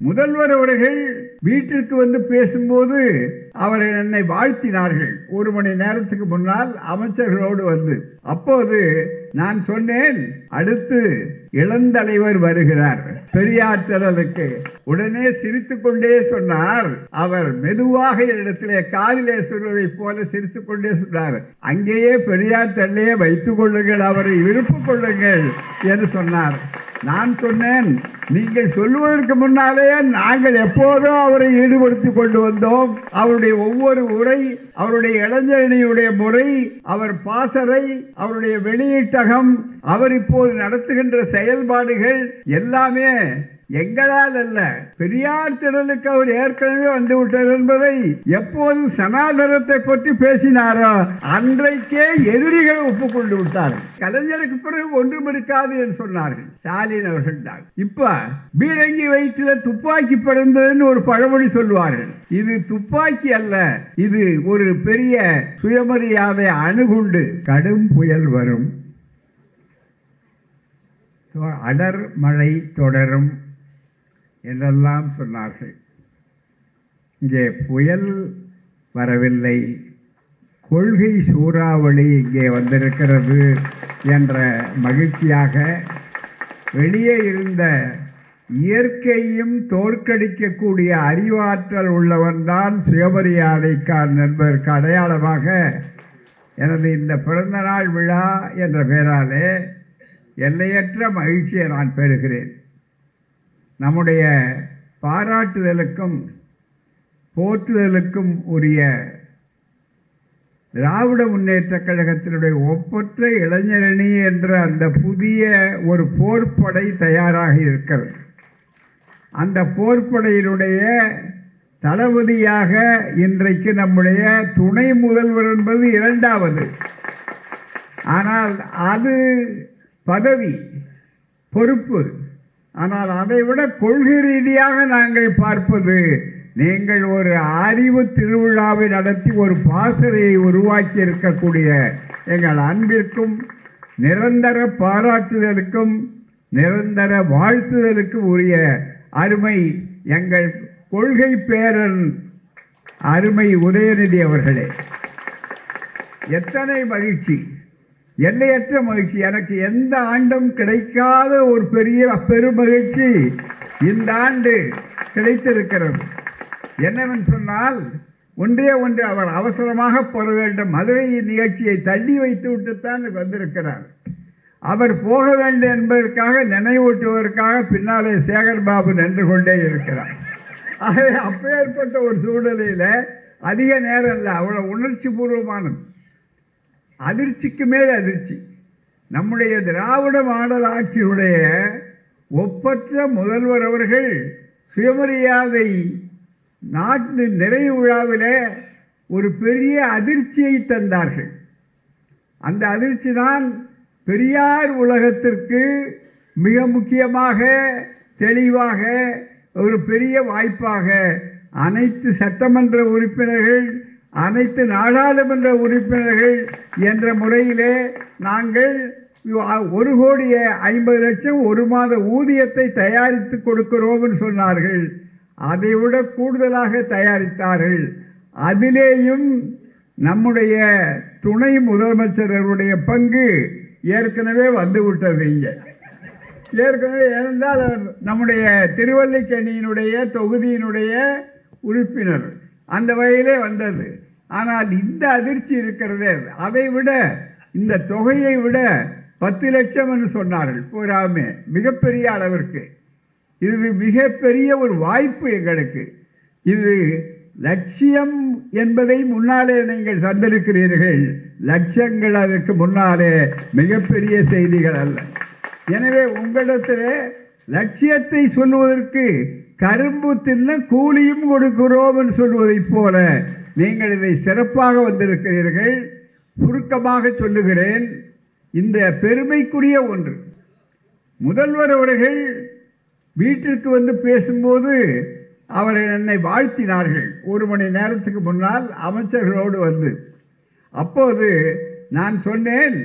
முதல்வர் அவர்கள் வீட்டிற்கு வந்து பேசும்போது அவர் என்னை வாழ்த்தினார்கள். ஒரு மணி நேரத்துக்கு முன்னால் அமைச்சர்களோடு வந்து. அப்போது நான் சொன்னேன் அடுத்து இளந்தலைவர் வருகிறார். பெரியார் திடலுக்கு. உடனே சிரித்துக்கொண்டே சொன்னார். அவர் மெதுவாக இடத்திலே காதிலே சொல்வதைப் போல சிரித்துக்கொண்டே சொன்னார். அங்கேயே பெரியார் தள்ளையே வைத்துக் கொள்ளுங்கள் அவரை விருப்பு கொள்ளுங்கள் என்று சொன்னார். நான் சொன்னேன் நீங்கள் சொல்வதற்கு முன்னாலேயே நாங்கள் எப்போதும் அவரை ஈடுபடுத்தி கொண்டு வந்தோம். அவருடைய ஒவ்வொரு உரை அவருடைய இளைஞரணியுடைய முறை அவர் பாசறை அவருடைய வெளியீட்டகம் அவர் இப்போது நடத்துகின்ற செயல்பாடுகள் எல்லாமே எங்களால் அல்ல பெரியார் திடலுக்கு அவர் ஏற்கனவே வந்து விட்டார் என்பதை எப்போது சனாதனத்தை பற்றி பேசினாரோ அன்றைக்கே எதிரிகள் ஒப்புக்கொண்டு விட்டார்கள். கலைஞருக்கு பிறகு ஒன்றும் இருக்காது என்று சொன்னார்கள். ஸ்டாலின் அவர்கள் தான். இப்ப பீரங்கி வயிற்றில் துப்பாக்கி பிறந்ததுன்னு ஒரு பழமொழி சொல்வார்கள் இது துப்பாக்கி அல்ல இது ஒரு பெரிய சுயமரியாதை அணுகுண்டு. கடும் புயல் வரும். அடர் மழை தொடரும். என்றெல்லாம் சொன்னார்கள். இங்கே புயல் வரவில்லை. கொள்கை சூறாவளி இங்கே வந்திருக்கிறது என்ற மகிழ்ச்சியாக வெளியே இருந்த இயற்கையும் தோற்கடிக்கக்கூடிய அறிவாற்றல் உள்ளவன்தான் சுயமரியாதைக்கான் நண்பருக்கு அடையாளமாக எனது இந்த பிறந்தநாள் விழா என்ற பெயராலே எல்லையற்ற மகிழ்ச்சியை நான் பெறுகிறேன். நம்முடைய பாராட்டுதலுக்கும் போற்றுதலுக்கும் உரிய திராவிட முன்னேற்ற கழகத்தினுடைய ஒப்பற்ற இளைஞரணி என்ற அந்த புதிய ஒரு போர்ப்படை தயாராக இருக்கிறது. அந்த போர்ப்படையினுடைய தளபதியாக இன்றைக்கு நம்முடைய துணை முதல்வர் என்பது இரண்டாவது. ஆனால் அது பதவி பொறுப்பு ஆனால் அதைவிட கொள்கை ரீதியாக நாங்கள் பார்ப்பது நீங்கள் ஒரு அறிவு திருவிழாவை நடத்தி ஒரு பாசறையை உருவாக்கி இருக்கக்கூடிய எங்கள் அன்பிற்கும் நிரந்தர பாராட்டுதலுக்கும் நிரந்தர வாழ்த்துதலுக்கும் உரிய அருமை எங்கள் கொள்கை பேரன் அருமை உதயநிதி அவர்களே. எத்தனை மகிழ்ச்சி. எல்லையற்ற மகிழ்ச்சி. எனக்கு எந்த ஆண்டும் கிடைக்காத ஒரு பெரிய பெருமகிழ்ச்சி இந்த ஆண்டு கிடைத்திருக்கிறது. என்னவென்று சொன்னால் ஒன்றே ஒன்று அவர் அவசரமாக போக வேண்டும். மதுரை நிகழ்ச்சியை தள்ளி வைத்து விட்டுத்தான் வந்திருக்கிறார். அவர் போக வேண்டும் என்பதற்காக நினைவூட்டுவதற்காக பின்னாலே சேகர் பாபு நின்று கொண்டே இருக்கிறார். ஆகவே அப்பேற்பட்ட ஒரு சூழ்நிலையில் அதிக நேரம் இல்லை. அவ்வளோ உணர்ச்சி பூர்வமானது அதிர்ச்சிக்கு மேல் அதிர்ச்சி. நம்முடைய திராவிட மாடல் ஆட்சியுடைய ஒப்பற்ற முதல்வர் அவர்கள் சுயமரியாதை நாட்டு நிறைவு விழாவில் ஒரு பெரிய அதிர்ச்சியை தந்தார்கள். அந்த அதிர்ச்சி தான் பெரியார் உலகத்திற்கு மிக முக்கியமாக தெளிவாக ஒரு பெரிய வாய்ப்பாக அனைத்து சட்டமன்ற உறுப்பினர்கள் அனைத்து நாடாளுமன்ற உறுப்பினர்கள் என்ற முறையிலே நாங்கள் ஒரு கோடியே ஐம்பது லட்சம் ஒரு மாத ஊதியத்தை தயாரித்து கொடுக்கிறோம்னு சொன்னார்கள். அதை விட கூடுதலாக தயாரித்தார்கள். அதிலேயும் நம்முடைய துணை முதலமைச்சர்களுடைய பங்கு ஏற்கனவே வந்துவிட்டது இங்கே. ஏற்கனவே இருந்தால் நம்முடைய திருவல்லிக்கணியினுடைய தொகுதியினுடைய உறுப்பினர். அந்த வகையிலே வந்தது. ஆனால் இந்த அதிர்ச்சி இருக்கிறதே அதை. விட இந்த தொகையை விட பத்து லட்சம் என்று சொன்னார்கள். பூராமே மிகப்பெரிய அளவிற்கு. இது மிகப்பெரிய ஒரு வாய்ப்பு எங்களுக்கு. இது லட்சியம் என்பதை முன்னாலே நீங்கள் தந்திருக்கிறீர்கள். லட்சங்கள் அதற்கு முன்னாலே மிகப்பெரிய செய்திகள் அல்ல. எனவே உங்களிடத்தில் லட்சியத்தை சொல்வதற்கு கரும்பு தின்ன கூலியும் கொடுக்கிறோம் என்று சொல்வதைப் போல நீங்கள் இதை சிறப்பாக வந்திருக்கிறீர்கள். சுருக்கமாக சொல்லுகிறேன் இந்த பெருமைக்குரிய ஒன்று. முதல்வர் அவர்கள் வீட்டிற்கு வந்து பேசும்போது அவர்கள் என்னை வாழ்த்தினார்கள். ஒரு மணி நேரத்துக்கு முன்னால் அமைச்சர்களோடு வந்து. அப்போது நான் சொன்னேன்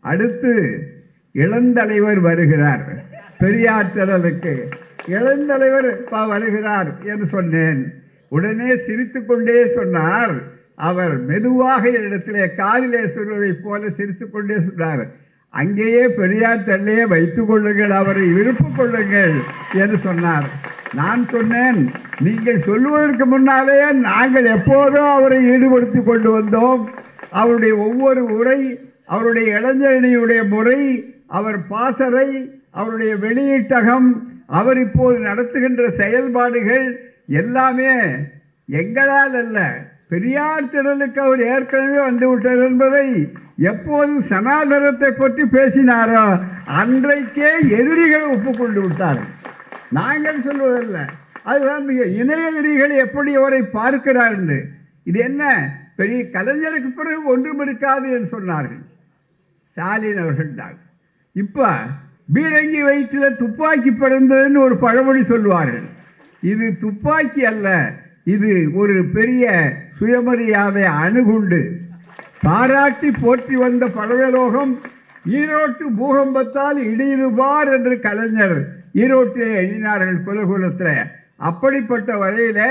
அடுத்து இளந்தலைவர் வருகிறார். பெரியார் திடலுக்கு இளந்தலைவர் வருகிறார் என்று சொன்னேன். உடனே சிரித்துக்கொண்டே சொன்னார். அவர் மெதுவாக இடத்திலே காதிலே சொல்வதைப் போல சிரித்துக்கொண்டே சொன்னார். அங்கேயே பெரியார் தள்ளையே வைத்துக் கொள்ளுங்கள் அவரை விருப்பு கொள்ளுங்கள் என்று சொன்னார். நான் சொன்னேன் நீங்கள் சொல்லுவதற்கு முன்னாலேயே நாங்கள் எப்போதும் அவரை ஈடுபடுத்தி கொண்டு வந்தோம். அவருடைய ஒவ்வொரு உரை அவருடைய இளைஞரணியுடைய முறை அவர் பாசறை அவருடைய வெளியீட்டகம் அவர் இப்போது நடத்துகின்ற செயல்பாடுகள் எல்லாமே எங்களால் அல்ல பெரியார் திடலுக்கு அவர் ஏற்கனவே வந்து விட்டார் என்பதை எப்போது சனாதனத்தை பற்றி பேசினாரோ அன்றைக்கே எதிரிகள் ஒப்புக்கொண்டு விட்டார். நாங்கள் சொல்வதல்ல. அதுதான் மிக இணைய எதிரிகள் எப்படி அவரை பார்க்கிறார் என்று. இது என்ன? பெரிய கலைஞருக்கு பிறகு ஒன்றும் இருக்காது என்று சொன்னார்கள். ஸ்டாலின் அவர்கள் தான். இப்போ பீரங்கி வயிற்றில் துப்பாக்கி பிறந்ததுன்னு ஒரு பழமொழி சொல்வார்கள் இது துப்பாக்கி அல்ல இது ஒரு பெரிய சுயமரியாதை அணுகுண்டு. பாராட்டி போற்றி வந்த பழவலோகம் ஈரோட்டு பூகம்பத்தால் இடியுபார் என்று கலைஞர் ஈரோட்டிலே எழுதினார்கள் குலகுலத்தில் அப்படிப்பட்ட வரையில்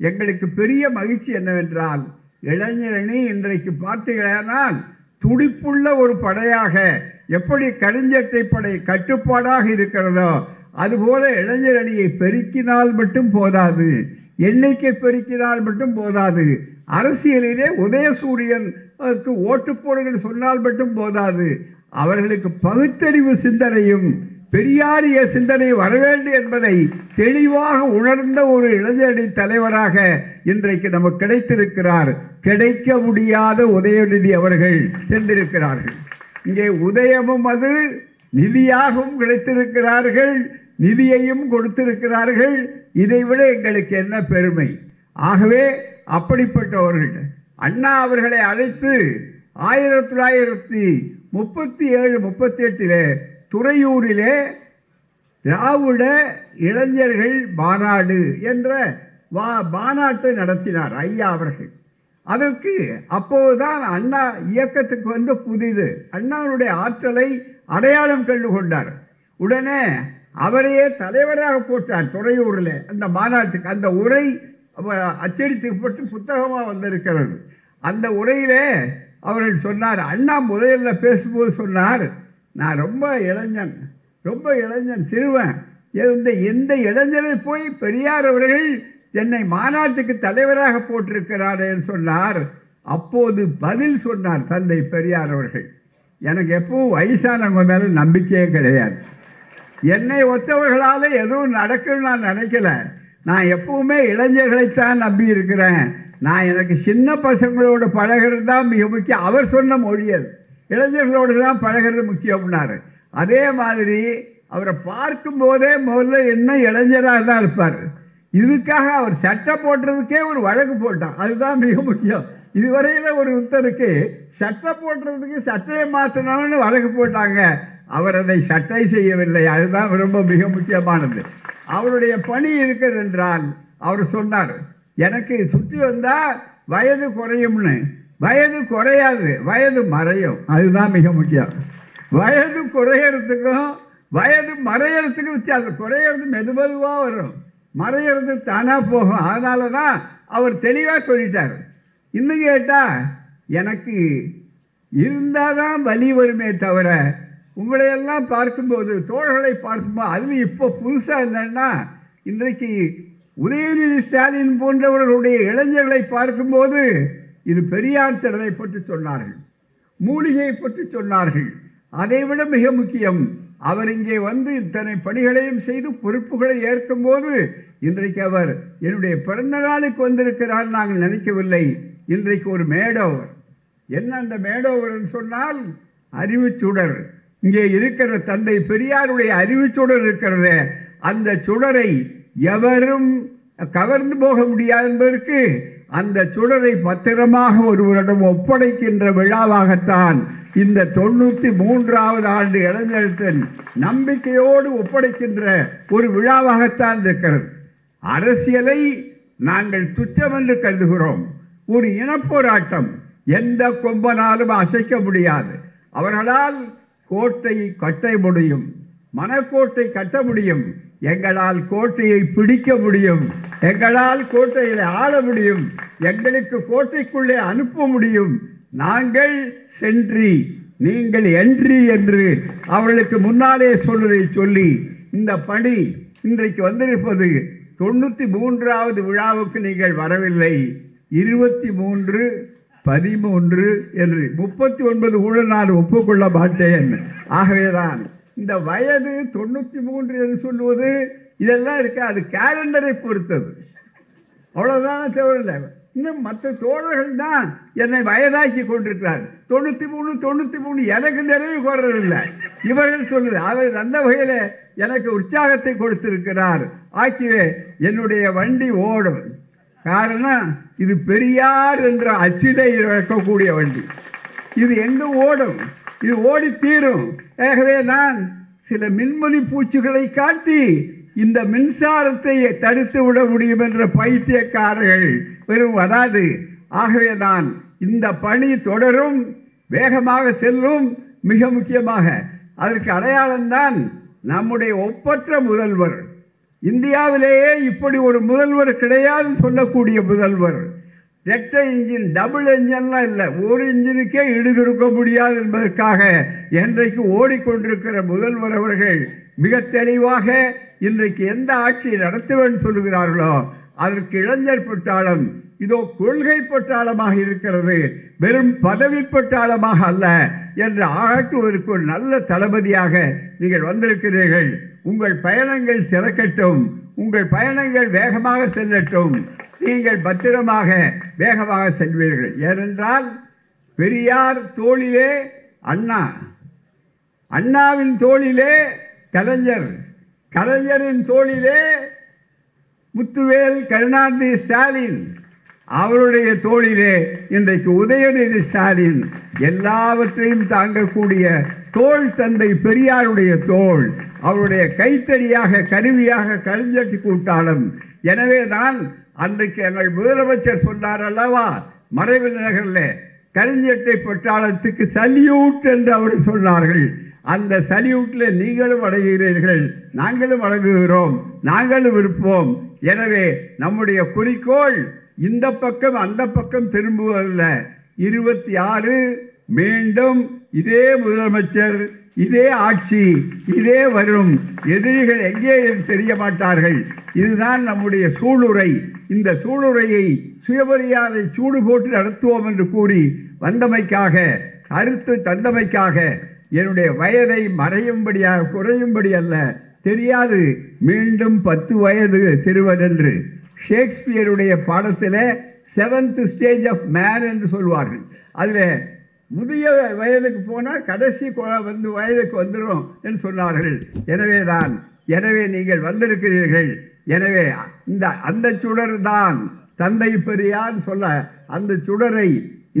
எங்களுக்கு பெரிய மகிழ்ச்சி என்னவென்றால் இளைஞரணி இன்றைக்கு பார்த்தீர்களானால் துடிப்புள்ள ஒரு படையாக எப்படி கருஞ்சட்டை கட்டுப்பாடாக இருக்கிறதோ அதுபோல இளைஞர் அணியை பெருக்கினால் மட்டும் போதாது. எண்ணிக்கை பெருக்கினால் மட்டும் போதாது. அரசியலிலே உதயசூரியனுக்கு ஓட்டு போடுங்கள் சொன்னால் மட்டும் போதாது. அவர்களுக்கு பகுத்தறிவு சிந்தனையும் பெரியாரிய சிந்தனை வரவேண்டும் என்பதை தெளிவாக உணர்ந்த ஒரு இளைஞரணி தலைவராக இன்றைக்கு நமக்கு கிடைத்திருக்கிறார். கிடைக்க முடியாத உதயநிதி அவர்கள் சென்றிருக்கிறார்கள். இங்கே உதயமும் அது நிதியாகவும் கிடைத்திருக்கிறார்கள் நிதியையும் கொடுத்திருக்கிறார்கள். இதைவிட எங்களுக்கு என்ன பெருமை? ஆகவே அப்படிப்பட்டவர்கள். அண்ணா அவர்களை அழைத்து ஆயிரத்தி தொள்ளாயிரத்தி முப்பத்தி ஏழு முப்பத்தி எட்டிலே துறையூரிலே திராவிட இளைஞர்கள் மாநாடு என்ற வா மாநாட்டை நடத்தினார் ஐயா அவர்கள். அதற்கு அப்போதுதான் அண்ணா இயக்கத்துக்கு வந்து புதிது. அண்ணாவுடைய ஆற்றலை அடையாளம் கண்டு கொண்டார். உடனே அவரையே தலைவராக போட்டார் துறையூரில். அந்த மாநாட்டுக்கு அந்த உரை அவ- புத்தகமாக வந்திருக்கிறது. அந்த உரையிலே அவர்கள் சொன்னார் அண்ணா முதல்ல பேசும்போது சொன்னார் நான் ரொம்ப இளைஞன் ரொம்ப இளைஞன் சிறுவன். இந்த எந்த இளைஞரை போய் பெரியார் அவர்கள் என்னை மாநாட்டுக்கு தலைவராக போட்டிருக்கிறார் என்று சொன்னார். அப்போது பதில் சொன்னார் தந்தை பெரியார் அவர்கள். எனக்கு எப்பவும் வயசானவங்க மேலே நம்பிக்கையே கிடையாது. என்னை ஒத்தவர்களால் எதுவும் நடக்கும்னு நான் நினைக்கல. நான் எப்பவுமே இளைஞர்களைத்தான் நம்பி இருக்கிறேன். நான் எனக்கு சின்ன பசங்களோட பழகிறது தான் மிக முக்கியம். அவர் சொன்ன மொழி அது இளைஞர்களோடு தான் பழகிறது முக்கியம்னாரு. அதே மாதிரி அவரை பார்க்கும் போதே முதல்ல என்ன இளைஞராக தான் இருப்பார். இதுக்காக அவர் சட்டை போடுறதுக்கே ஒரு வழக்கு போட்டான். அதுதான் மிக முக்கியம். இதுவரையில் ஒரு உத்தருக்கு சட்டை போடுறதுக்கு சட்டையை மாற்றணும்னு வழக்கு போட்டாங்க. அவர் அதை சட்டை செய்யவில்லை. அதுதான் ரொம்ப மிக முக்கியமானது. அவருடைய பணி இருக்கிறது என்றால் அவர் சொன்னார் எனக்கு சுற்றி வந்தால் வயது குறையும்னு. வயது குறையாது. வயது மறையும். அதுதான் மிக முக்கியம். வயது குறையறதுக்கும் வயது மறையறதுக்கும் வித்தியாசம். குறையிறது மெது மெதுவாக வரும். மறையிறது தானாக போகும். அதனால தான் அவர் தெளிவாக சொல்லிட்டார். இன்னும் கேட்டால் எனக்கு இருந்தால் தான் வலி வருமே தவிர உங்களையெல்லாம் பார்க்கும்போது தோழர்களை பார்க்கும்போது அதுவும் இப்போ புதுசாக என்னன்னா இன்றைக்கு உதயநிதி ஸ்டாலின் போன்றவர்களுடைய இளைஞர்களை பார்க்கும்போது இது பெரியார் திறனை பற்றி சொன்னார்கள். மூலிகையை பற்றி சொன்னார்கள். அதைவிட மிக முக்கியம் அவர் இங்கே வந்து இத்தனை பணிகளையும் செய்து பொறுப்புகளை ஏற்கும் போது இன்றைக்கு அவர் என்னுடைய பிறந்த நாளுக்கு வந்திருக்கிறார் நாங்கள் நினைக்கவில்லை. இன்றைக்கு ஒரு மேடோவர். என்ன அந்த மேடோவர்னு சொன்னால் அறிவுச்சுடர் இங்கே இருக்கிற தந்தை பெரியாருடைய அறிவுச்சுடர் இருக்கிறது. அந்த சுடரை எவரும் கவர்ந்து போக முடியாது என்பதற்கு அந்த சுடரை பத்திரமாக ஒருவரிடம் ஒப்படைக்கின்ற விழாவாகத்தான் இந்த தொண்ணூற்றி மூன்றாவது ஆண்டு இளைஞர்களின் நம்பிக்கையோடு ஒப்படைக்கின்ற ஒரு விழாவாகத்தான் இருக்கிறது. அரசியலை நாங்கள் துச்சம் என்று கருதுகிறோம். ஒரு இனப்போராட்டம் எந்த கொம்பனாலும் அசைக்க முடியாது. அவர்களால் கோட்டை கட்ட முடியும். மனக்கோட்டை கட்ட முடியும். எங்களால் கோட்டையை பிடிக்க முடியும். எங்களால் கோட்டையில் ஆள முடியும். எங்களுக்கு கோட்டைக்குள்ளே அனுப்ப முடியும். நாங்கள் சென்றி நீங்கள் என்றி என்று அவர்களுக்கு முன்னாலே சொல்வதை சொல்லி இந்த பணி இன்றைக்கு வந்திருப்பது தொண்ணூற்றி மூன்றாவது விழாவுக்கு நீங்கள் வரவில்லை. இருபத்தி மூன்று பதிமூன்று என்று முப்பத்தி ஒன்பது கூட நான் ஒப்புக்கொள்ள மாட்டேன். ஆகவேதான் இந்த வயது தொண்ணூற்றி மூன்று என்று சொல்லுவது இதெல்லாம் இருக்கு அது கேலண்டரை பொறுத்தது. அவ்வளோதான் தேவையில்லை. இன்னும் மற்ற தோழர்கள் தான் என்னை வயதாக்கி கொண்டிருக்கிறார் தொண்ணூத்தி மூணு தொண்ணூத்தி மூணு எனக்கு நிறைவு கோரவில்லை. இவர்கள் சொல்லுது அவர் அந்த வகையில் எனக்கு உற்சாகத்தை கொடுத்திருக்கிறார். ஆக்கியே என்னுடைய வண்டி ஓடும். காரணம் இது பெரியார் என்ற அச்சிலை இழக்கக்கூடிய வண்டி. இது எங்கும் ஓடும்? இது ஓடி தீரும் ஆகவே நான் சில மின்மொழி பூச்சிகளை காட்டி இந்த மின்சாரத்தை தடுத்து விட முடியும் என்ற பைத்தியக்காரர்கள் வெறும் வராது ஆகவே தான் இந்த பணி தொடரும் வேகமாக செல்லும் மிக முக்கியமாக. அதற்கு அடையாளம்தான் நம்முடைய ஒப்பற்ற முதல்வர். இந்தியாவிலேயே இப்படி ஒரு முதல்வர் கிடையாதுன்னு சொல்லக்கூடிய முதல்வர். ரெட்டை இன்ஜின் டபுள் இன்ஜின்லாம் இல்லை. ஒரு இன்ஜினுக்கே ஈடுகொடுக்க முடியாது என்பதற்காக என்றைக்கு ஓடிக்கொண்டிருக்கிற முதல்வர் அவர்கள் மிக தெளிவாக இன்றைக்கு எந்த ஆட்சியை நடத்துவேன் சொல்லுகிறார்களோ அதற்கு இளைஞர் பட்டாளம். இதோ கொள்கை பட்டாளமாக இருக்கிறது. வெறும் பதவி பட்டாளமாக அல்ல. என்று ஆகட்டுவதற்கு ஒரு நல்ல தளபதியாக நீங்கள் வந்திருக்கிறீர்கள். உங்கள் பயணங்கள் சிறக்கட்டும். உங்கள் பயணங்கள் வேகமாக செல்லட்டும். நீங்கள் பத்திரமாக வேகமாக செல்வீர்கள். ஏனென்றால் பெரியார் தோளிலே அண்ணா அண்ணாவின் தோளிலே கலைஞர் கலைஞரின் தோளிலே முத்துவேல் கருணாநிதி ஸ்டாலின் அவருடைய தோளிலே இன்றைக்கு உதயநிதி ஸ்டாலின் எல்லாவற்றையும் தாங்கக்கூடிய தோல் தந்தை பெரியாருடைய தோல் அவருடைய கைத்தறியாக கருவியாக கருஞ்சட்டி கூட்டாளம். எனவே தான் அன்றைக்கு எங்கள் முதலமைச்சர் சொன்னார் அல்லவா மறைவு நகரில் கருஞ்சட்டை பட்டாளத்துக்கு சல்யூட் என்று அவர் சொன்னார்கள். அந்த சல்யூட்ல நீங்களும் அடைகிறீர்கள் நாங்களும் அடங்குகிறோம் நாங்களும் இருப்போம் எனவே நம்முடைய குறிக்கோள் இந்த பக்கம் அந்த பக்கம் திரும்புவதில்ல. இருபத்தி ஆறு மீண்டும் இதே முதலமைச்சர் இதே ஆட்சி இதே வரும். எதிரிகள் எங்கே தெரிய மாட்டார்கள். இதுதான் நம்முடைய சூளுரை. இந்த சூளுரையை சுயமரியாதை சூடு போட்டு நடத்துவோம் என்று கூறி வந்தமைக்காக கருத்து தந்தமைக்காக என்னுடைய வயதை மறையும்படியாக குறையும்படி அல்ல தெரியாது. மீண்டும் பத்து வயது சிறுவதென்று. ஷேக்ஸ்பியருடைய பாடத்தில் செவன்த் ஸ்டேஜ் ஆஃப் மேன் என்று சொல்வார்கள். அதில் முதிய வயதுக்கு போனால் கடைசி வந்து வயதுக்கு வந்துடும் என்று சொன்னார்கள். எனவே தான் எனவே நீங்கள் வந்திருக்கிறீர்கள். எனவே இந்த அந்த சுடர் தான் தந்தை பெரியார் சொல்ல அந்த சுடரை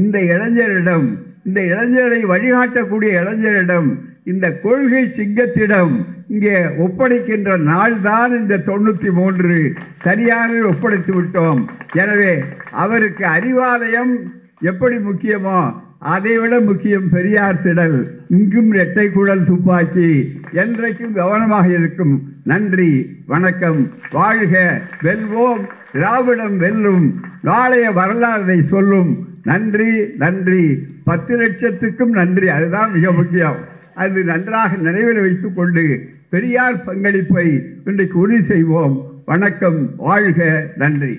இந்த இளைஞரிடம் இந்த இளைஞரை வழிகாட்டக்கூடிய இளைஞரிடம் இந்த கொள்கை சிங்கத்திடம் இங்கே ஒப்படைக்கின்ற நாள் தான் இந்த தொண்ணூற்றி மூன்று சரியாக ஒப்படைத்து விட்டோம். எனவே அவருக்கு அறிவாலயம் எப்படி முக்கியமோ அதைவிட முக்கியம் பெரியார் திடல். இங்கும் இரட்டை குழல் துப்பாக்கி என்றைக்கும் கவனமாக இருக்கும். நன்றி வணக்கம். வாழ்க வெல்வோம். திராவிடம் வெல்லும். நாளைய வரலாறை சொல்லும். நன்றி நன்றி. பத்து லட்சத்துக்கும் நன்றி. அதுதான் மிக முக்கியம். அது நன்றாக நினைவில் வைத்துக் கொண்டு பெரியார் பங்களிப்பை இன்றைக்கு உறுதி செய்வோம். வணக்கம். வாழ்க நன்றி.